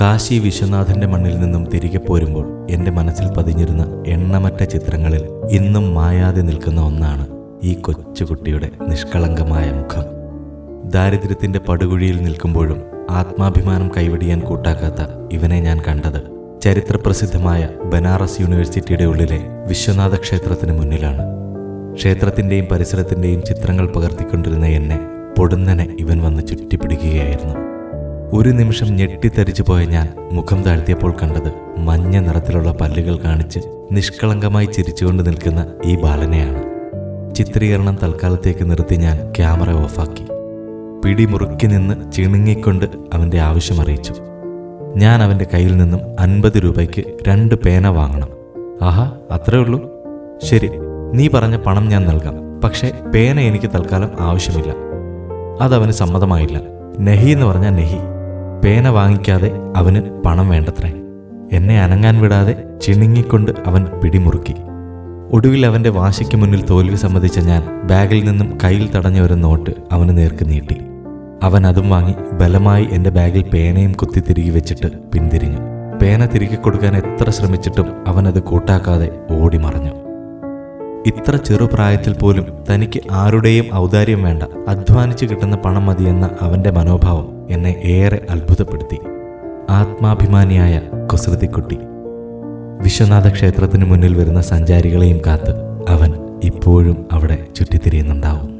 കാശി വിശ്വനാഥന്റെ മണ്ണിൽ നിന്നും തിരികെ പോരുമ്പോൾ എന്റെ മനസ്സിൽ പതിഞ്ഞിരുന്ന എണ്ണമറ്റ ചിത്രങ്ങളിൽ ഇന്നും മായാതെ നിൽക്കുന്ന ഒന്നാണ് ഈ കൊച്ചുകുട്ടിയുടെ നിഷ്കളങ്കമായ മുഖം. ദാരിദ്ര്യത്തിന്റെ പടുകുഴിയിൽ നിൽക്കുമ്പോഴും ആത്മാഭിമാനം കൈവടിയാൻ കൂട്ടാക്കാത്ത ഇവനെ ഞാൻ കണ്ടത് ചരിത്രപ്രസിദ്ധമായ ബനാറസ് യൂണിവേഴ്സിറ്റിയുടെ ഉള്ളിലെ വിശ്വനാഥ ക്ഷേത്രത്തിന് മുന്നിലാണ്. ക്ഷേത്രത്തിന്റെയും പരിസരത്തിന്റെയും ചിത്രങ്ങൾ പകർത്തിക്കൊണ്ടിരുന്ന എന്നെ പൊടുന്നനെ ഇവൻ വന്ന് ചുറ്റിപ്പിടിക്കുകയായിരുന്നു. ഒരു നിമിഷം ഞെട്ടിത്തരിച്ചു പോയ ഞാൻ മുഖം താഴ്ത്തിയപ്പോൾ കണ്ടത് മഞ്ഞ നിറത്തിലുള്ള പല്ലുകൾ കാണിച്ച് നിഷ്കളങ്കമായി ചിരിച്ചുകൊണ്ട് നിൽക്കുന്ന ഈ ബാലനെയാണ്. ചിത്രീകരണം തൽക്കാലത്തേക്ക് നിർത്തി ഞാൻ ക്യാമറ ഓഫാക്കി. പിടി മുറുക്കി നിന്ന് ചിണുങ്ങിക്കൊണ്ട് അവന്റെ ആവശ്യം അറിയിച്ചു. ഞാൻ അവന്റെ കയ്യിൽ നിന്നും അൻപത് രൂപയ്ക്ക് രണ്ട് പേന വാങ്ങണം. ആഹാ അത്രേ ഉള്ളൂ? ശരി നീ പറഞ്ഞ പണം ഞാൻ നൽകാം. പക്ഷേ പേന എനിക്ക് തൽക്കാലം ആവശ്യമില്ല. അതവന് സമ്മതമായില്ല. നെഹി എന്ന് പറഞ്ഞാൽ നെഹി. പേന വാങ്ങിക്കാതെ അവന് പണം വേണ്ടത്രേ. എന്നെ അനങ്ങാൻ വിടാതെ ചിണുങ്ങിക്കൊണ്ട് അവൻ പിടിമുറുക്കി. ഒടുവിൽ അവന്റെ വാശിക്ക് മുന്നിൽ തോൽവി സമ്മതിച്ച ഞാൻ ബാഗിൽ നിന്നും കയ്യിൽ തടഞ്ഞ ഒരു നോട്ട് അവന് നേർക്ക് നീട്ടി. അവൻ അതും വാങ്ങി ബലമായി എന്റെ ബാഗിൽ പേനയും കുത്തി തിരികെ വെച്ചിട്ട് പിന്തിരിഞ്ഞു. പേന തിരികെ കൊടുക്കാൻ എത്ര ശ്രമിച്ചിട്ടും അവനത് കൂട്ടാക്കാതെ ഓടി മറഞ്ഞു. ഇത്ര ചെറുപ്രായത്തിൽ പോലും തനിക്ക് ആരുടെയും ഔദാര്യം വേണ്ട അധ്വാനിച്ചു കിട്ടുന്ന പണം മതിയെന്ന അവന്റെ മനോഭാവം എന്നെ ഏറെ അത്ഭുതപ്പെടുത്തി. ആത്മാഭിമാനിയായ കുസൃതിക്കുട്ടി. വിശ്വനാഥ ക്ഷേത്രത്തിന് മുന്നിൽ വരുന്ന സഞ്ചാരികളെയും കാത്ത് അവൻ ഇപ്പോഴും അവിടെ ചുറ്റിത്തിരിയുന്നുണ്ടാവും.